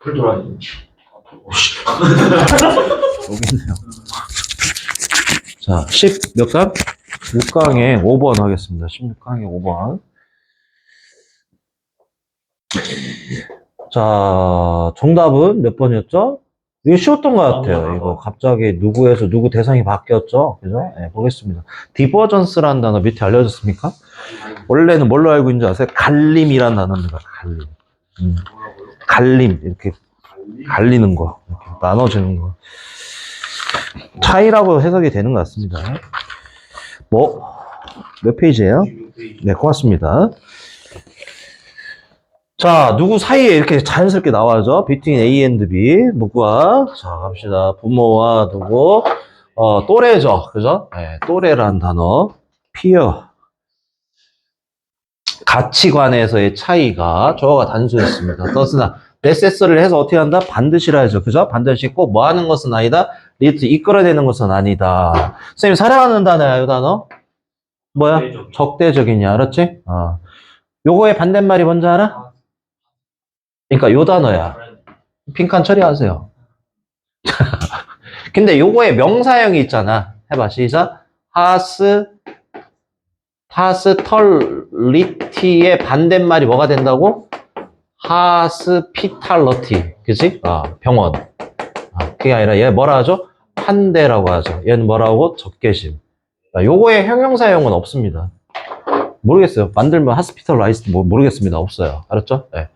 풀돌아니. 여기 있네요. 자, 10몇 강? 6강에 5번 하겠습니다. 16강에 5번. 자, 정답은 몇 번이었죠? 이거 쉬웠던 것 같아요. 이거 갑자기 누구에서 누구 대상이 바뀌었죠? 그죠? 네, 보겠습니다. 디버전스라는 단어 밑에 알려졌습니까? 원래는 뭘로 알고 있는지 아세요? 갈림이라는 단어입니다. 갈림. 음, 갈림. 이렇게 갈리는 거. 이렇게 나눠지는 거. 차이라고 해석이 되는 것 같습니다. 뭐, 몇 페이지예요? 네, 고맙습니다. 자, 누구 사이에 이렇게 자연스럽게 나와죠? between A and B. 누구와? 자, 갑시다. 부모와 누구? 어, 또래죠. 그죠? 네, 또래란 단어. peer. 가치관에서의 차이가 저거가 단수였습니다. 더스나 necessary를 해서 어떻게 한다? 반드시라 하죠. 그죠? 반드시 꼭 뭐 하는 것은 아니다. 리트 이끌어내는 것은 아니다. 선생님 사랑하는 단어야, 이 단어? 뭐야? 적대적인. 적대적 이냐, 알았지? 어. 요거의 반대말이 뭔지 알아? 그러니까 요 단어야. 빈칸 처리하세요. 근데 요거의 명사형이 있잖아. 해봐, 시작. 하스, 하스털리티의 반대말이 뭐가 된다고? 하스피탈러티. 그지? 아, 병원. 아, 그게 아니라 얘 뭐라 하죠? 환대라고 하죠. 얘는 뭐라고? 적개심. 아, 요거의 형용사형은 없습니다. 모르겠어요. 만들면 하스피탈 라이스트 뭐 모르겠습니다. 없어요. 알았죠? 예.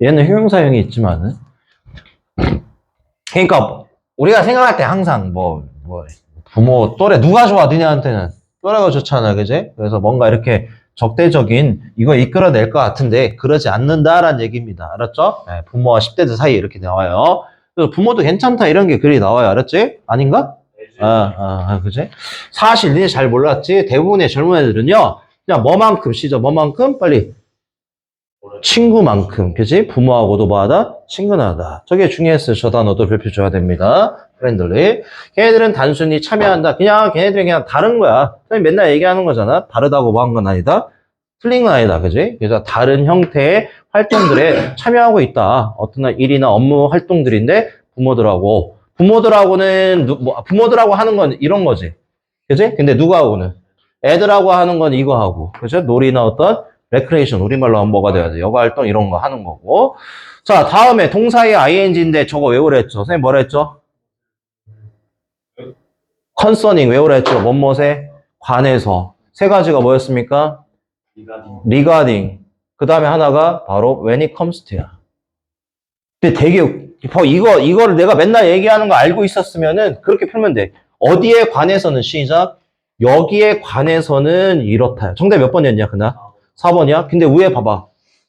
얘는 형용사형이 있지만은 그러니까 우리가 생각할 때 항상 뭐, 뭐 부모 또래 누가 좋아 너네한테는 또래가 좋잖아 그지? 그래서 뭔가 이렇게 적대적인 이거 이끌어낼 것 같은데 그러지 않는다라는 얘기입니다 알았죠? 예, 부모와 10대들 사이에 이렇게 나와요 그래서 부모도 괜찮다 이런 게 글이 나와요 알았지? 아닌가? 아, 아, 아, 그지? 사실 니네 잘 몰랐지? 대부분의 젊은 애들은요 그냥 뭐만큼 시죠 뭐만큼 빨리 친구만큼, 그지? 부모하고도 뭐하다? 친근하다. 저게 중요했어요. 저 단어도 별표 줘야 됩니다. 프렌들리. 걔네들은 단순히 참여한다. 그냥 걔네들이 그냥 다른 거야. 맨날 얘기하는 거잖아. 다르다고 뭐 한 건 아니다. 틀린 건 아니다. 그지? 그래서 다른 형태의 활동들에 참여하고 있다. 어떤 일이나 업무 활동들인데 부모들하고 부모들하고는 누- 뭐, 부모들하고 하는 건 이런 거지. 그지? 근데 누구하고는 애들하고 하는 건 이거 하고. 그죠? 놀이나 어떤 레크레이션 우리말로 하면 뭐가 돼야 돼? 여가 활동 이런 거 하는 거고. 자, 다음에 동사의 ing인데 저거 외우랬죠. 선생님 뭐라 했죠? 외우라 했죠. 뭐뭐에 관해서. 세 가지가 뭐였습니까? regarding. 그 다음에 하나가 바로 when it comes to야. 근데 되게 뭐 이거 이거를 내가 맨날 얘기하는 거 알고 있었으면은 그렇게 풀면 돼. 어디에 관해서는 시작. 여기에 관해서는 이렇다. 정답 몇 번이었냐 그날? 4번이야? 근데 위에 봐봐.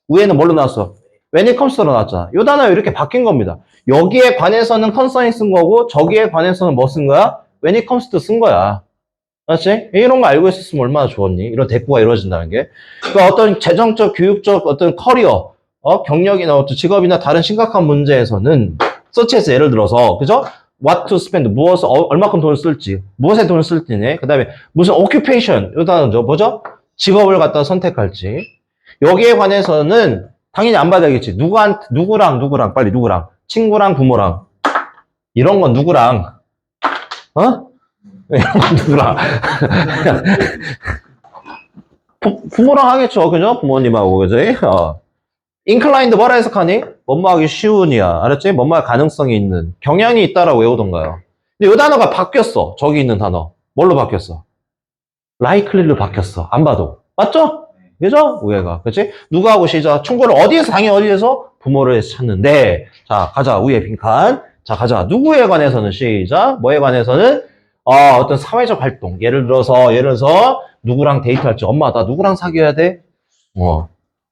위에는 뭘로 나왔어? to로 나왔잖아. 요 단어 이렇게 바뀐 겁니다. 여기에 관해서는 concern이 쓴 거고 저기에 관해서는 뭐 쓴 거야? to 쓴 거야. 맞지? 이런 거 알고 있었으면 얼마나 좋았니? 이런 대꾸가 이루어진다는 게. 그러니까 어떤 재정적, 교육적, 어떤 커리어, 어, 경력이나 어떤 직업이나 다른 심각한 문제에서는 서치에서 예를 들어서, 그죠? what to spend, 무엇을, 어, 얼마큼 돈을 쓸지, 무엇에 돈을 쓸지네. 그 다음에 무슨 occupation, 이 단어죠. 뭐죠? 직업을 갖다 선택할지. 여기에 관해서는 당연히 안 받아야겠지. 누구한, 누구랑, 누구랑, 빨리 누구랑. 친구랑, 부모랑. 이런 건 누구랑, 어? 이런 건 누구랑. 부, 부모랑 하겠죠. 그죠? 부모님하고, 그지? 어. 인클라인드 뭐라 해석하니? 뭐뭐하기 쉬운이야. 알았지? 뭐뭐할 가능성이 있는. 경향이 있다라고 외우던가요. 근데 이 단어가 바뀌었어. 저기 있는 단어. 뭘로 바뀌었어? Likely로 바뀌었어. 안 봐도. 맞죠? 그죠? 우애가. 그치? 누가 하고 시작? 충고를 어디에서, 당연히 어디에서? 부모를 찾는데. 자, 가자. 우애 빈칸. 자, 가자. 누구에 관해서는 시작. 뭐에 관해서는? 어, 어떤 사회적 활동. 예를 들어서, 예를 들어서, 누구랑 데이트할지. 엄마, 나 누구랑 사귀어야 돼? 어.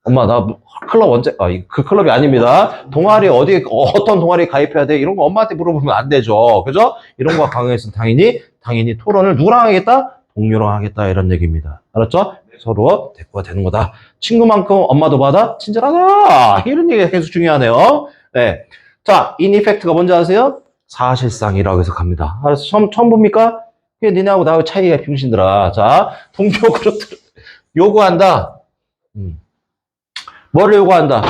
엄마, 나 클럽 언제, 아, 이- 그 클럽이 아닙니다. 동아리 어디, 어떤 동아리 가입해야 돼? 이런 거 엄마한테 물어보면 안 되죠. 그죠? 이런 거 강요해서 당연히, 당연히 토론을 누구랑 하겠다? 동료랑 하겠다. 이런 얘기입니다. 알았죠? 서로 대꾸가 되는 거다. 친구만큼 엄마도 받아? 친절하다! 이런 얘기가 계속 중요하네요. 네. 자, 인 이펙트가 뭔지 아세요? 사실상이라고 해석합니다. 알았어? 처음, 처음 봅니까? 그게 니네하고 나하고 차이가 병신들아. 자, 동표그룹 요구한다. 음. 뭐를 요구한다?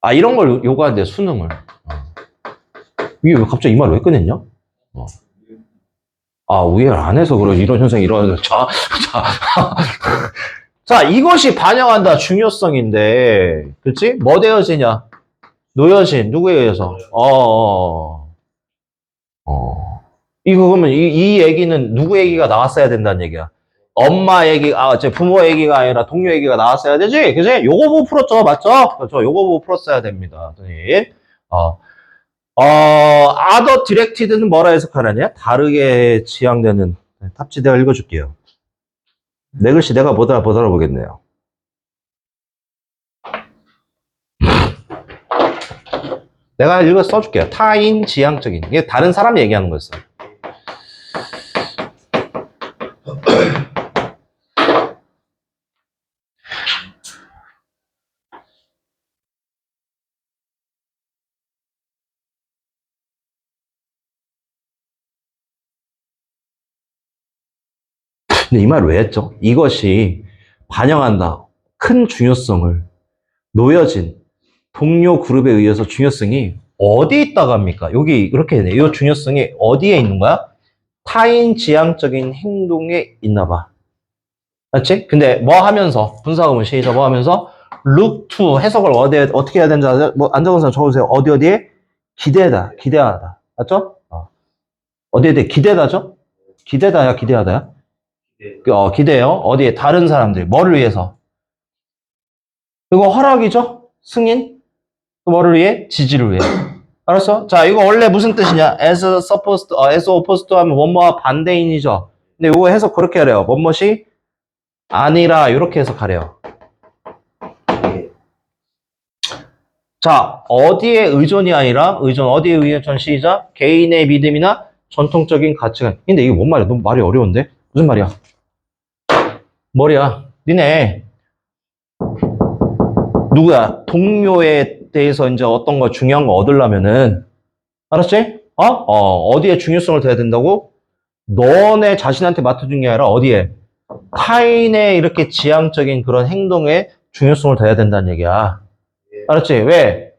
아, 이런 걸 요구하는데, 수능을. 어. 이게 왜 갑자기 이 말을 왜 꺼냈냐? 어. 아, 우회를 안 해서 그러 이런 현상이 일어나는 자, 자. 자, 이것이 반영한다 중요성인데, 그치? 뭐 되어지냐? 노여진, 누구에 의해서? 어, 어, 어. 이거 그러면 이, 이 얘기는 누구 얘기가 나왔어야 된다는 얘기야? 엄마 얘기, 아, 제 부모 얘기가 아니라 동료 얘기가 나왔어야 되지? 그지? 요거 보고 풀었죠? 맞죠? 그렇죠. 요거 보고 풀었어야 됩니다. 선생님. 어, 어, other directed는 뭐라 해석하느냐? 다르게 지향되는. 네, 탑지 내가 읽어줄게요. 내 글씨 내가 못, 알아, 못 알아보겠네요. 내가 읽어 써줄게요. 타인 지향적인. 이게 다른 사람 얘기하는 거였어. 근데 이 말을 왜 했죠? 이것이 반영한다. 큰 중요성을 놓여진 동료 그룹에 의해서 중요성이 어디에 있다고 합니까? 여기 이렇게 되네. 이 중요성이 어디에 있는 거야? 타인 지향적인 행동에 있나 봐. 맞지? 근데 뭐 하면서 분사구문 시작 뭐 하면서 look to 해석을 어디 에 어떻게 해야 되는지 아세요? 뭐 안정선 적어주세요. 어디 어디에 기대다, 기대하다. 맞죠? 어. 어디에 대해 기대다죠? 기대다야, 기대하다야? 어, 기대요. 어디에 다른 사람들 뭐를 위해서? 이거 허락이죠? 승인? 또 뭐를 위해? 지지를 위해. 알았어? 자, 이거 원래 무슨 뜻이냐? as supposed, 어, as opposed 하면 뭐뭐와 반대인이죠. 근데 이거 해석 그렇게 하래요. 뭐뭐시 아니라 이렇게 해석하래요. 자, 어디에 의존이 아니라 의존 어디에 의존 시작? 개인의 믿음이나 전통적인 가치관. 근데 이게 뭔 말이야? 너무 말이 어려운데? 무슨 말이야? 머리야. 니네 누구야? 동료에 대해서 이제 어떤 거 중요한 거 얻으려면은 알았지? 어? 어, 어디에 중요성을 둬야 된다고? 너네 자신한테 맡아준 게 아니라 어디에? 타인의 이렇게 지향적인 그런 행동에 중요성을 둬야 된다는 얘기야. 알았지? 왜?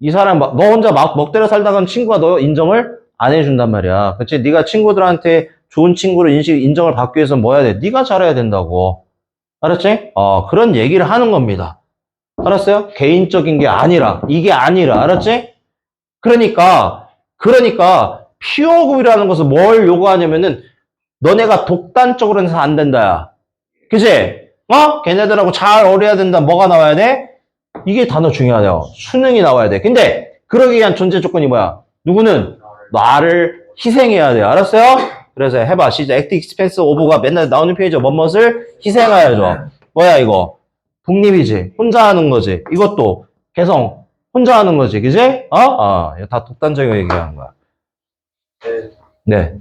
이 사람 막, 너 혼자 막 먹대로 살다간 친구가 너 인정을 안 해준단 말이야. 그치? 네가 친구들한테 좋은 친구로 인식, 인정을 받기 위해서 뭐 해야 돼? 네가 잘해야 된다고. 알았지? 어, 그런 얘기를 하는 겁니다. 알았어요? 개인적인 게 아니라, 이게 아니라, 알았지? 그러니까, 그러니까, 피어급이라는 것은 뭘 요구하냐면은, 너네가 독단적으로 해서 안 된다, 야. 그치? 어? 걔네들하고 잘 어울려야 된다. 뭐가 나와야 돼? 이게 단어 중요하네요. 수능이 나와야 돼. 근데, 그러기 위한 존재 조건이 뭐야? 누구는 나를 희생해야 돼. 알았어요? 그래서 해봐. 시작. 액트 익스펜스 오브가 맨날 나오는 페이지 뭐뭇을 희생하여줘. 뭐야, 이거? 독립이지. 혼자 하는 거지. 이것도 개성. 혼자 하는 거지. 그지? 어? 어. 이거 다 독단적인 얘기하는 거야. 네.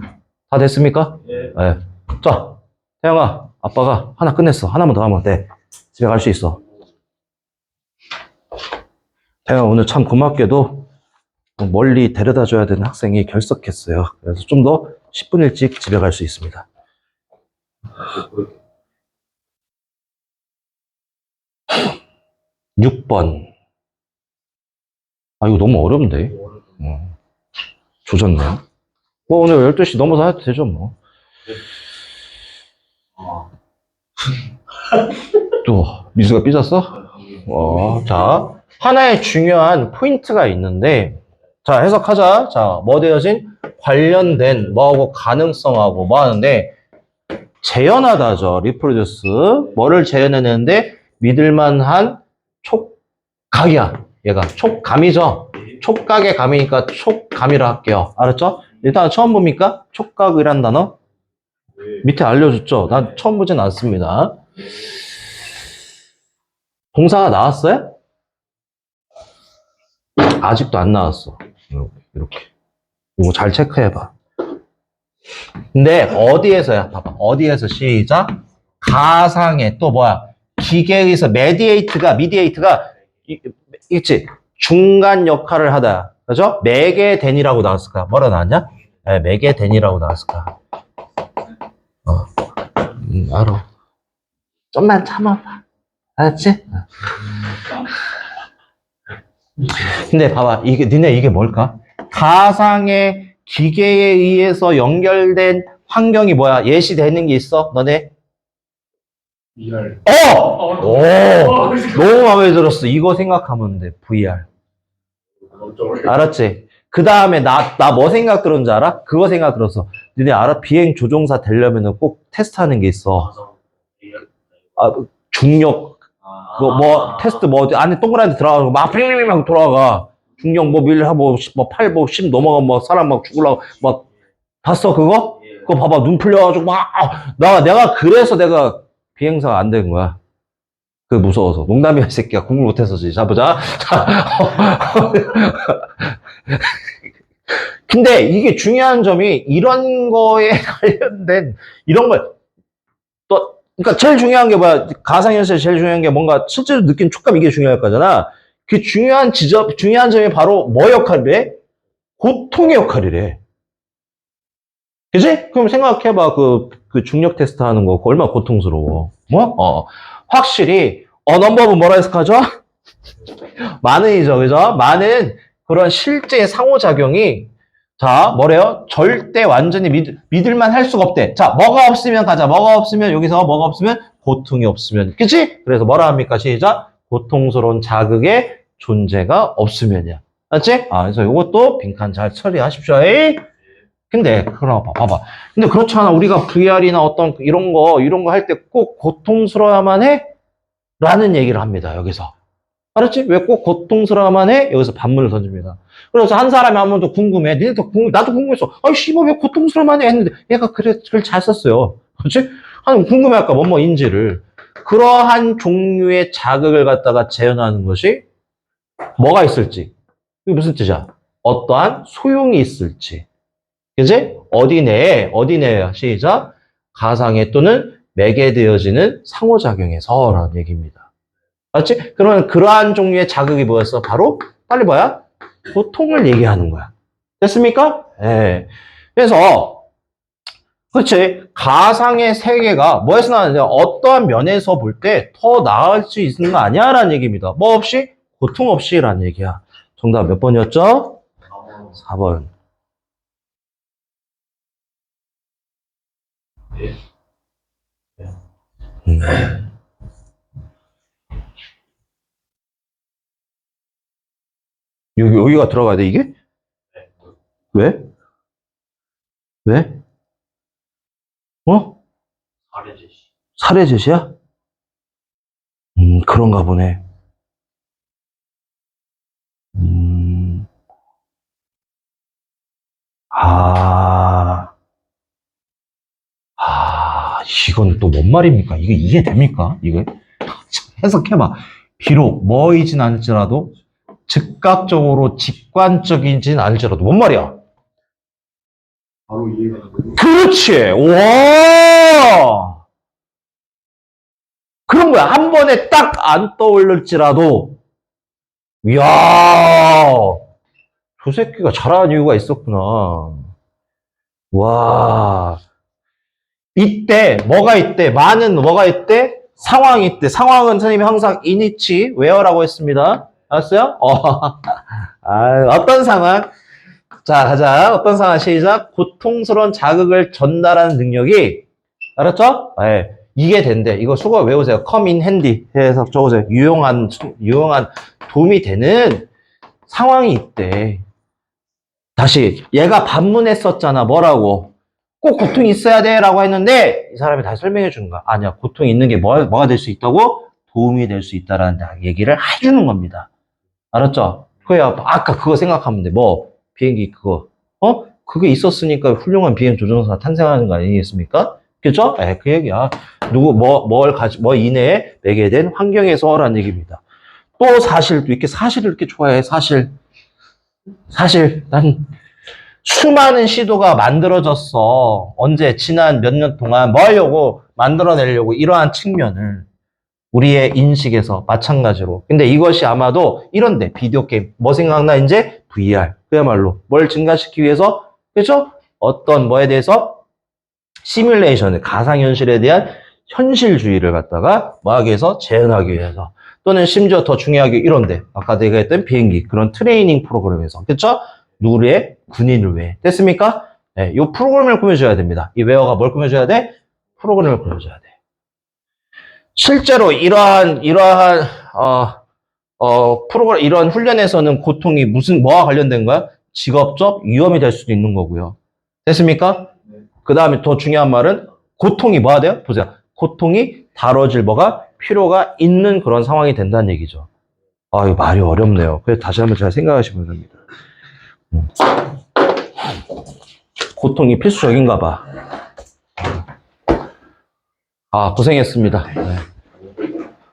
다 됐습니까? 예. 네. 자, 태영아, 아빠가 하나 끝냈어. 하나만 더 하면 돼. 집에 갈 수 있어. 태영아, 오늘 참 고맙게도 멀리 데려다 줘야 되는 학생이 결석했어요. 그래서 좀 더 10분 일찍 집에 갈 수 있습니다. 6번. 아, 이거 너무 어려운데. 어. 조졌네요. 뭐, 오늘 12시 넘어서 해도 되죠, 뭐. 또, 미수가 삐졌어? 어, 자. 하나의 중요한 포인트가 있는데, 자, 해석하자. 자, 뭐 되어진? 관련된, 뭐하고 가능성하고 뭐 하는데, 재현하다죠. 리프로듀스. 뭐를 재현해내는데, 믿을만한 촉각이야. 얘가. 촉감이죠. 촉각의 감이니까 촉감이라 할게요. 알았죠? 일단 처음 봅니까? 촉각이란 단어? 밑에 알려줬죠? 난 처음 보진 않습니다. 동사가 나왔어요? 아직도 안 나왔어. 이렇게. 이렇게. 이거 잘 체크해봐. 근데 어디에서야? 봐봐. 어디에서 시작? 가상의 또 뭐야? 기계에서 메디에이트가 미디에이트가 이- 있지 중간 역할을 하다. 그죠? 매개된이라고 나왔을 거야. 뭐라 나왔냐? 네, 매개된이라고 나왔을 거야. 어. 음, 알아. 좀만 참아봐. 알았지? 근데 봐봐, 이게, 니네 이게 뭘까? 가상의 기계에 의해서 연결된 환경이 뭐야? 예시되는 게 있어? 너네? VR. 어! 어, 오! 너무 마음에 들었어. 이거 생각하면 돼. VR. 알았지? 그 다음에 나, 나 뭐 생각 들었는지 알아? 그거 생각 들었어. 니네 알아? 비행 조종사 되려면 꼭 테스트 하는 게 있어. 아, 중력, 뭐, 뭐, 테스트 뭐, 어디 안에 동그란데 들어가고 막 핑핑핑 막 돌아가. 중력 뭐, 밀, 뭐, 뭐, 8, 뭐, 10 넘어가면 막 사람 막 죽으려고 막, 봤어, 그거? 그거 봐봐. 눈 풀려가지고 막, 아, 나, 내가 그래서 내가 비행사가 안 된 거야. 그 무서워서. 농담이야, 이 새끼야. 공부 못해서 지. 자, 보자. 근데 이게 중요한 점이 이런 거에 관련된 이런 걸 또, 그러니까 제일 중요한 게 뭐야? 가상현실 제일 중요한 게 뭔가 실제로 느낀 촉감 이게 중요할 거잖아. 그 중요한 지점, 중요한 점이 바로 뭐 역할이래? 고통의 역할이래. 그지? 그럼 생각해봐. 그, 그 중력 테스트 하는 거. 얼마나 고통스러워. 뭐? 어. 확실히, 언어법은 뭐라 해석하죠? 많은이죠. 그죠? 많은 그런 실제 상호작용이 자, 뭐래요? 절대 완전히 믿, 믿을만 할 수가 없대. 자, 뭐가 없으면 가자. 뭐가 없으면, 여기서 뭐가 없으면, 고통이 없으면. 그치? 그래서 뭐라 합니까? 시작. 고통스러운 자극의 존재가 없으면이야. 맞지? 아, 그래서 이것도 빈칸 잘 처리하십시오. 에이? 근데, 봐, 봐봐. 근데 그렇지 않아. 우리가 VR이나 어떤 이런 거, 이런 거 할 때 꼭 고통스러워야만 해? 라는 얘기를 합니다. 여기서. 알았지? 왜 꼭 고통스러워야만 해? 여기서 반문을 던집니다. 그래서 한 사람이 한 번 더 궁금해. 니네도 궁금, 나도 궁금했어. 아이, 씨발, 왜 고통스러워만 해? 했는데, 얘가 그래, 글 잘 썼어요. 그렇지? 한 궁금해 할까, 뭐뭐인지를. 그러한 종류의 자극을 갖다가 재현하는 것이 뭐가 있을지. 이게 무슨 뜻이야? 어떠한 소용이 있을지. 그지? 어디 내에, 어디 내에, 시작. 가상에 또는 매개되어지는 상호작용에서라는 얘기입니다. 맞지? 그러면 그러한 종류의 자극이 뭐였어? 바로, 빨리 봐야 고통을 얘기하는 거야. 됐습니까? 예. 그래서, 그렇지. 가상의 세계가 뭐에서 나왔냐? 어떠한 면에서 볼 때 더 나을 수 있는 거 아니야? 라는 얘기입니다. 뭐 없이? 고통 없이 라는 얘기야. 정답 몇 번이었죠? 4번. 음. 여기, 여기가 들어가야 돼, 이게? 왜? 왜? 어? 사례 제시. 살해 제시야? 음, 그런가 보네. 음, 아, 아, 이건 또 뭔 말입니까? 이게 이해됩니까? 이게? 해석해봐. 비록 뭐이진 않을지라도, 즉각적으로 직관적이진 않을지라도, 뭔 말이야? 바로 이해가 되고. 그렇지. 와. 그런 거야. 한 번에 딱 안 떠올릴지라도, 이야, 저 새끼가 잘하는 이유가 있었구나. 와. 이때, 뭐가 있대? 많은 뭐가 있대? 상황이 있대. 상황은 선생님이 항상 이니치, 웨어라고 했습니다. 알았어요? 어. 아, 어떤 상황? 자, 가자. 어떤 상황 시작. 고통스러운 자극을 전달하는 능력이 알았죠? 예. 이게 된대. 이거 수거 외우세요. come in handy 해서 적으세요. 유용한 유용한 도움이 되는 상황이 있대. 다시 얘가 반문했었잖아. 뭐라고? 꼭 고통이 있어야 돼 라고 했는데 이 사람이 다시 설명해 주는 거야. 아니야. 고통이 있는 게 뭐, 뭐가 될 수 있다고? 도움이 될 수 있다라는 얘기를 해주는 겁니다. 알았죠? 그야 아까 그거 생각하면 돼. 뭐 비행기 그거 어 그게 있었으니까 훌륭한 비행 조종사가 탄생하는 거 아니겠습니까? 그죠? 예, 그 얘기야. 누구 뭐 뭘 가지 뭐 이내에 매게 된 환경에서라는 얘기입니다. 또 사실 도 이렇게 사실을 이렇게 좋아해 사실 사실 난 수많은 시도가 만들어졌어. 언제 지난 몇 년 동안 뭐 하려고 만들어내려고 이러한 측면을 우리의 인식에서 마찬가지로. 근데 이것이 아마도 이런데 비디오 게임 뭐 생각나 이제 VR 그야말로 뭘 증가시키기 위해서 그죠? 어떤 뭐에 대해서 시뮬레이션을 가상현실에 대한 현실주의를 갖다가 위해서 재현하기 위해서 또는 심지어 더 중요하게 이런데 아까 내가 했던 비행기 그런 트레이닝 프로그램에서 그쵸? 누구의 군인을 위해 됐습니까? 네, 이 프로그램을 꾸며줘야 됩니다. 이 웨어가 뭘 꾸며줘야 돼? 프로그램을 꾸며줘야 돼. 실제로 이러한 이러한 어, 어, 프로그램 이러한 훈련에서는 고통이 무슨 뭐와 관련된 거야? 직업적 위험이 될 수도 있는 거고요. 됐습니까? 네. 그 다음에 더 중요한 말은 고통이 뭐가 돼요? 보세요. 고통이 다뤄질 뭐가 필요가 있는 그런 상황이 된다는 얘기죠. 아, 이거 말이 어렵네요. 그래서 다시 한번 잘 생각하시면 됩니다. 음. 고통이 필수적인가 봐. 아, 고생했습니다. 네.